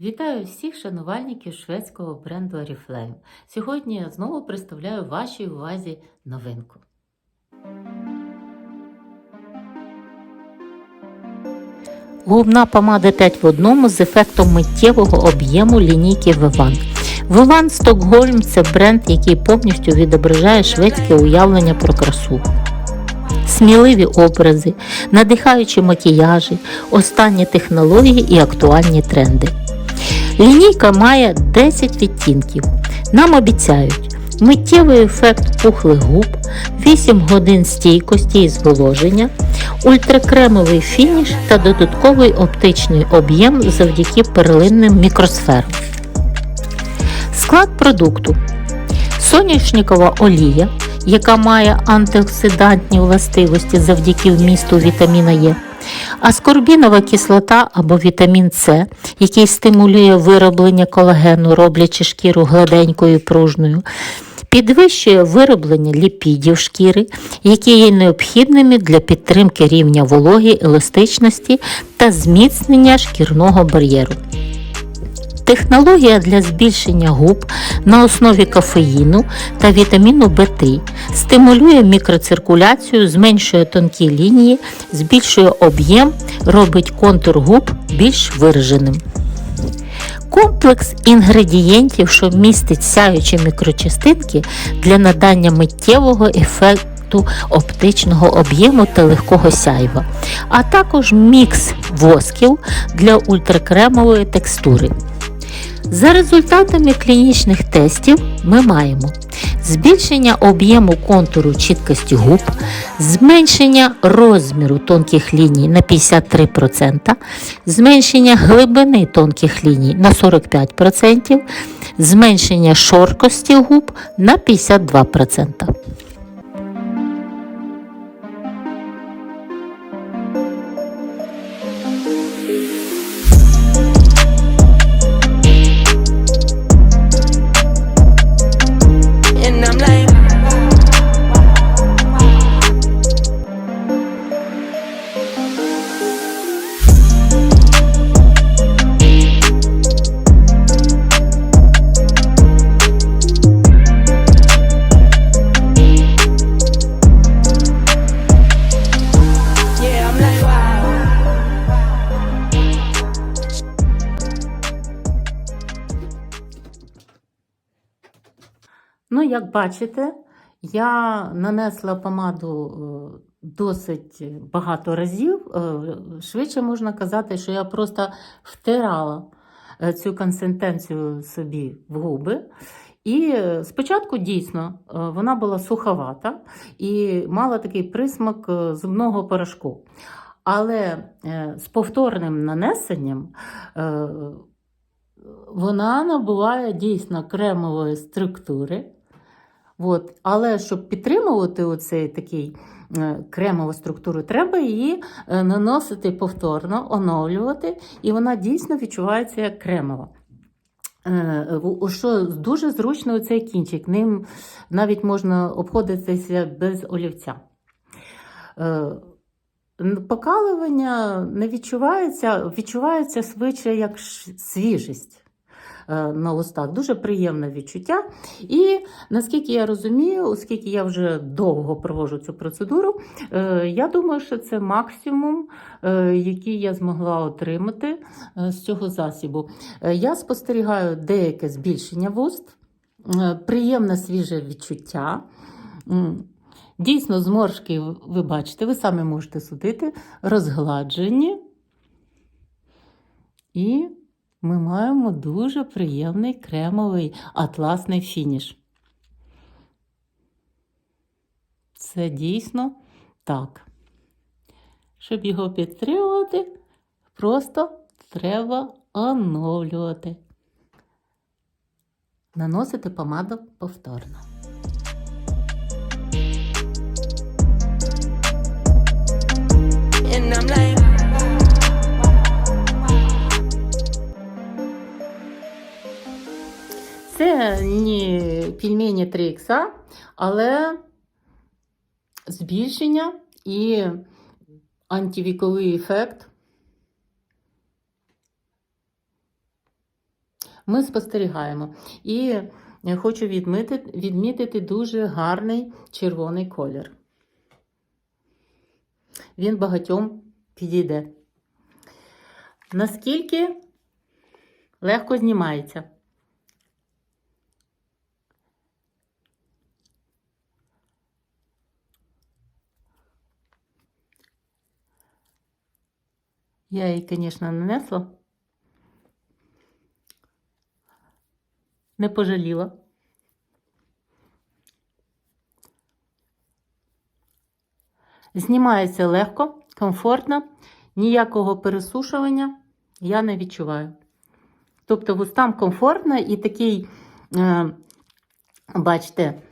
Вітаю всіх шанувальників шведського бренду Oriflame. Сьогодні я знову представляю вашій увазі новинку. Губна помада 5 в одному з ефектом миттєвого об'єму лінійки Vivant. Vivant Stockholm – це бренд, який повністю відображає шведське уявлення про красу. Сміливі образи, надихаючі макіяжі, останні технології і актуальні тренди. Лінійка має 10 відтінків. Нам обіцяють миттєвий ефект пухлих губ, 8 годин стійкості і зволоження, ультракремовий фініш та додатковий оптичний об'єм завдяки перлинним мікросферам. Склад продукту: соняшникова олія, яка має антиоксидантні властивості завдяки вмісту вітаміна Е, аскорбінова кислота або вітамін С, який стимулює вироблення колагену, роблячи шкіру гладенькою пружною, підвищує вироблення ліпідів шкіри, які є необхідними для підтримки рівня вологи, еластичності та зміцнення шкірного бар'єру. Технологія для збільшення губ на основі кофеїну та вітаміну В3 стимулює мікроциркуляцію, зменшує тонкі лінії, збільшує об'єм, робить контур губ більш вираженим. Комплекс інгредієнтів, що містить сяючі мікрочастинки для надання миттєвого ефекту оптичного об'єму та легкого сяйва, а також мікс восків для ультракремової текстури. За результатами клінічних тестів ми маємо збільшення об'єму контуру чіткості губ, зменшення розміру тонких ліній на 53%, зменшення глибини тонких ліній на 45%, зменшення шоркості губ на 52%. Як бачите, я нанесла помаду е, досить багато разів. Е, Швидше можна казати, що я просто втирала е, цю консистенцію собі в губи. І спочатку дійсно вона була суховата і мала такий присмак зубного порошку. Але з повторним нанесенням вона набуває дійсно кремової структури. От. Але щоб підтримувати оцей такий е, кремову структуру, треба її е, наносити повторно, оновлювати, і вона дійсно відчувається як кремова. Е, Що дуже зручно цей кінчик, ним навіть можна обходитися без олівця. Покалування не відчувається, відчувається швидше як свіжість на устах. Дуже приємне відчуття. І наскільки я розумію, оскільки я вже довго проводжу цю процедуру, е, я думаю, що це максимум, е, який я змогла отримати е, з цього засібу. Е, Я спостерігаю деяке збільшення вуст, е, приємне свіже відчуття. Дійсно, зморшки, ви бачите, ви самі можете судити, розгладжені. І ми маємо дуже приємний кремовий атласний фініш. Це дійсно так. Щоб його підтримувати, просто треба оновлювати. Наносити помаду повторно. Не 3 ікса, але збільшення і антивіковий ефект Ми спостерігаємо. І хочу відмітити, відмітити дуже гарний червоний колір. Він багатьом підійде. Наскільки легко знімається. Я її, звісно, нанесла. Не пожаліла. Знімається легко, комфортно, ніякого пересушування я не відчуваю. Тобто вустам комфортно і такий, е, бачите,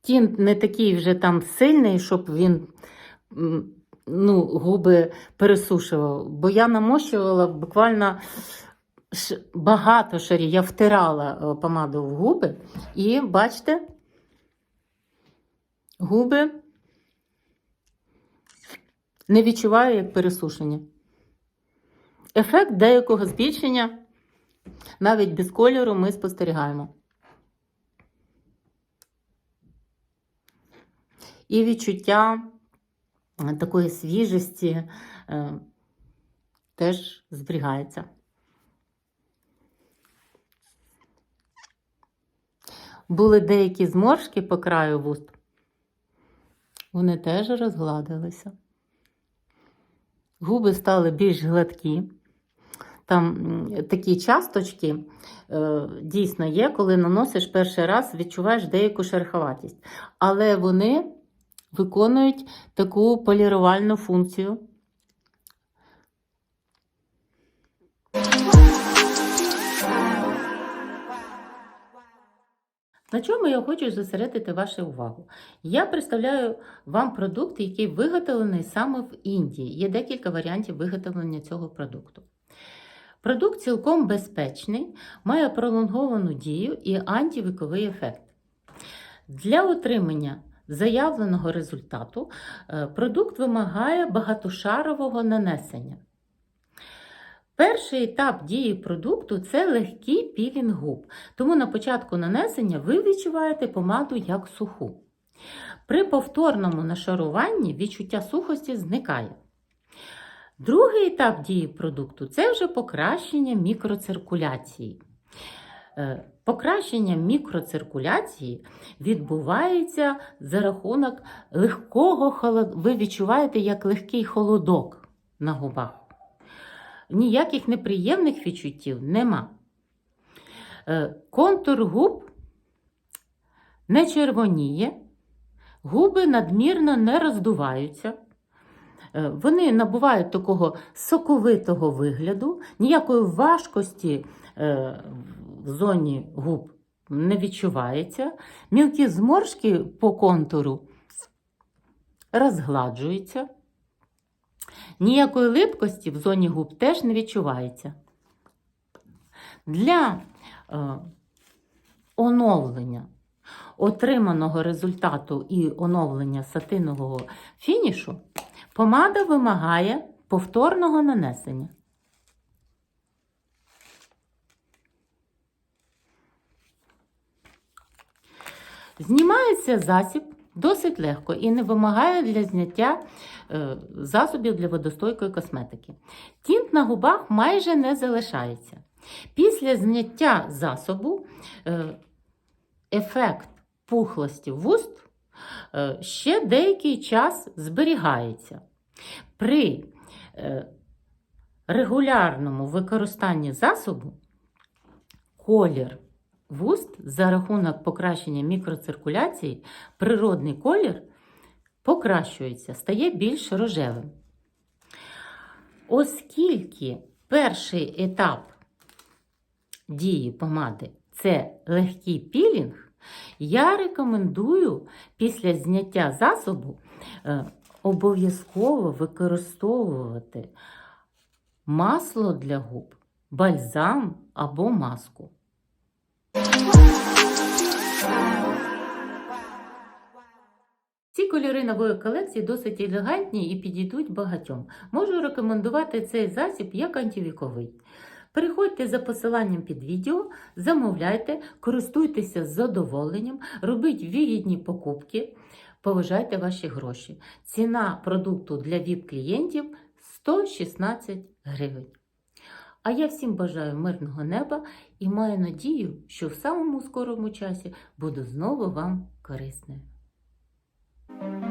тінт не такий вже там сильний, щоб він ну, губи пересушував. Бо я намощувала буквально багато шарів. Я втирала е, помаду в губи, і бачите, губи не відчуваю як пересушення. Ефект деякого збільшення навіть без кольору ми спостерігаємо. І відчуття такої свіжості е, теж зберігається. Були деякі зморшки по краю вуст. Вони теж розгладилися. Губи стали більш гладкі. Там такі часточки е, дійсно є, коли наносиш перший раз, відчуваєш деяку шероховатість. Але вони виконують таку полірувальну функцію. На чому я хочу зосередити вашу увагу? Я представляю вам продукт, який виготовлений саме в Індії. Є декілька варіантів виготовлення цього продукту. Продукт цілком безпечний, має пролонговану дію і антивіковий ефект. Для отримання заявленого результату е, продукт вимагає багатошарового нанесення. Перший етап дії продукту це легкий пілінг губ, тому на початку нанесення ви відчуваєте помаду як суху. При повторному нашаруванні відчуття сухості зникає. Другий етап дії продукту це вже покращення мікроциркуляції. Е, Покращення мікроциркуляції відбувається за рахунок легкого холоду. Ви відчуваєте як легкий холодок на губах. Ніяких неприємних відчуттів нема. Е, Контур губ не червоніє, губи надмірно не роздуваються. Е, Вони набувають такого соковитого вигляду, ніякої важкості в зоні губ не відчувається. Мілкі зморшки по контуру розгладжуються. Ніякої липкості в зоні губ теж не відчувається. Для е, оновлення отриманого результату і оновлення сатинового фінішу помада вимагає повторного нанесення. Знімається засіб досить легко і не вимагає для зняття е, засобів для водостойкої косметики. Тінт на губах майже не залишається. Після зняття засобу е, ефект пухлості вуст е, ще деякий час зберігається. При регулярному використанні засобу колір вуст за рахунок покращення мікроциркуляції, природний колір покращується, стає більш рожевим. Оскільки перший етап дії помади це легкий пілінг, я рекомендую після зняття засобу е, обов'язково використовувати масло для губ, бальзам або маску. Кольори нової колекції досить елегантні і підійдуть багатьом. Можу рекомендувати цей засіб як антивіковий. Переходьте за посиланням під відео, замовляйте, користуйтеся з задоволенням, робіть вигідні покупки, поважайте ваші гроші. Ціна продукту для ВІП-клієнтів 116 гривень. А я всім бажаю мирного неба і маю надію, що в самому скорому часі буду знову вам корисною. Thank you.